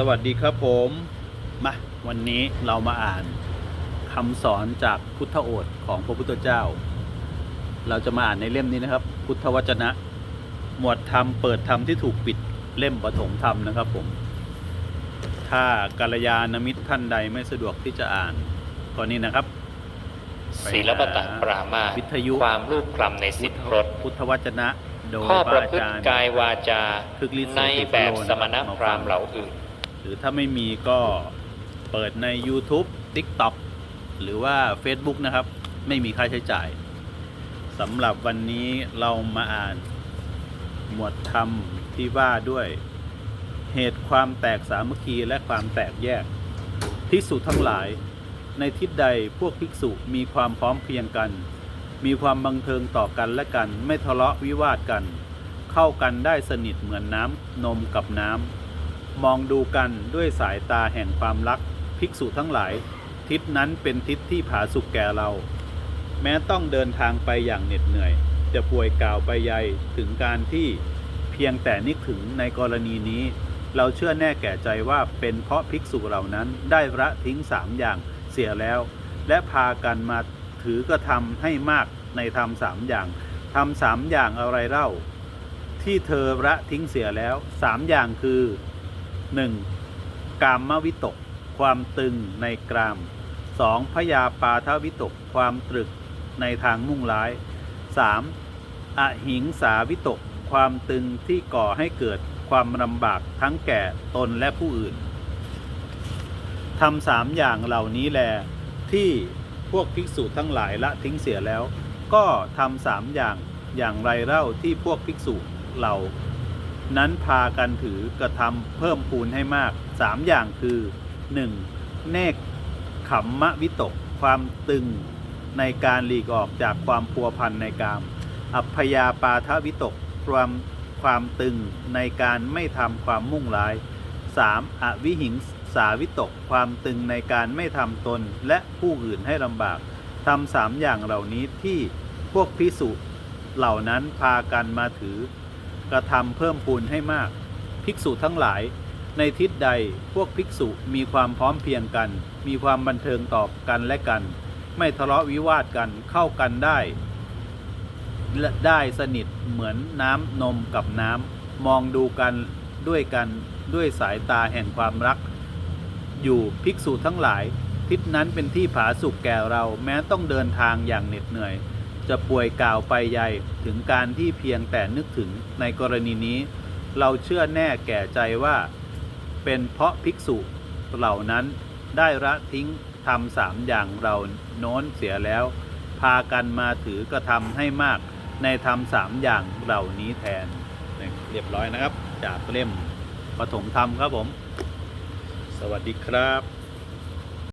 สวัสดีครับผมมาวันนี้เรามาอ่านคำสอนจากพุทธโอษฐ์ของพระพุทธเจ้า เราจะมาอ่านในเล่มนี้นะครับ พุทธวจนะ หมวดธรรมเปิดธรรมที่ถูกปิดเล่มปฐมธรรมนะครับผม ถ้ากัลยาณมิตรท่านใดไม่สะดวกที่จะอ่านก็นี่นะครับศีลปตะปรามาสวิทยุความรูปคลำในสิทธิรสพุทธวจนะโดยข้อพประระอาพฤติจารย์กายวาจาคึกฤทธิ์ในโสติแบบโลสมณพราหมณ์มาฟังเหล่าอื่นห รือถ้าไม่มีก็เปิดใน YouTube TikTok หรือว่า Facebook นะครับ ไม่มีค่าใช้จ่ายสำหรับวันนี้เรามาอ่าน หมวดธรรมที่ว่าด้วยเหตุความแตกสามัคคีและความแตกแยกภิกษุทั้งหลาย ในทิศใดพวกภิกษุมีความพร้อมเพรียงกัน มีความบังเทิงต่อกันและกัน ไม่ทะเลาะวิวาทกัน เข้ากันได้สนิทเหมือนน้ำนมกับน้ำ มองดูกันด้วยสายตาแห่งความรักภิกษุทั้งหลาย ทิศนั้นเป็นทิศที่ผาสุกแก่เรา แม้ต้องเดินทางไปอย่างเหน็ดเหนื่อย จะป่วยกล่าวไปใยถึงการที่เพียงแต่นึกถึงในกรณีนี้ เราเชื่อแน่แก่ใจว่าเป็นเพราะภิกษุเหล่านั้นได้ละทิ้งสามอย่างเสียแล้ว และพากันมาถือกระทำให้มากในธรรมสามอย่างทำสามอย่างอะไรเล่า ที่เธอละทิ้งเสียแล้วสามอย่างคือ 1. กามมวิตก ความตึงในกราม 2. พยาปาทวิตก ความตรึกในทางมุ่งร้าย 3. อหิงสาวิตก ความตึงที่ก่อให้เกิดความลำบากทั้งแก่ตนและผู้อื่นทำสามอย่างเหล่านี้แล ที่พวกภิกษุทั้งหลายละทิ้งเสียแล้ว ก็ทำสามอย่างอย่างไรเล่าที่พวกภิกษุเหล่า นั้นพากันถือกระทำเพิ่มพูนให้มากสามอย่างคือ 1. เนกขมมะวิตก ความตึงในการหลีกออกจากความพัวพันในกาม อัพยาปาทวิตก ความความตึงในการไม่ทำความมุ่งร้าย 3. อวิหิงสาวิตก ความตึงในการไม่ทำตนและผู้อื่นให้ลำบากทำสามอย่างเหล่านี้ที่พวกพิสุเหล่านั้นพากันมาถือ กระทำเพิ่มพูนให้มาก ภิกษุทั้งหลาย ในทิศใดพวกภิกษุมีความพร้อมเพียงกัน มีความบันเทิงต่อกันและกัน ไม่ทะเลาะวิวาทกันเข้ากันได้ได้สนิทเหมือนน้ำนมกับน้ำมองดูกันด้วยกันด้วยสายตาแห่งความรัก อยู่ภิกษุทั้งหลาย ทิศนั้นเป็นที่ผาสุกแก่เราแม้ต้องเดินทางอย่างเหน็ดเหนื่อย จะป่วยกล่าวไปใหญ่ถึงการที่เพียงแต่นึกถึงในกรณีนี้ เราเชื่อแน่แก่ใจว่า เป็นเพราะภิกษุเหล่านั้นได้ละทิ้งทำสามอย่างเราโน้นเสียแล้ว พากันมาถือกระทำให้มากในทำสามอย่างเหล่านี้แทนเรียบร้อยนะครับ จากเล่มปฐมธรรมครับผม สวัสดีครับ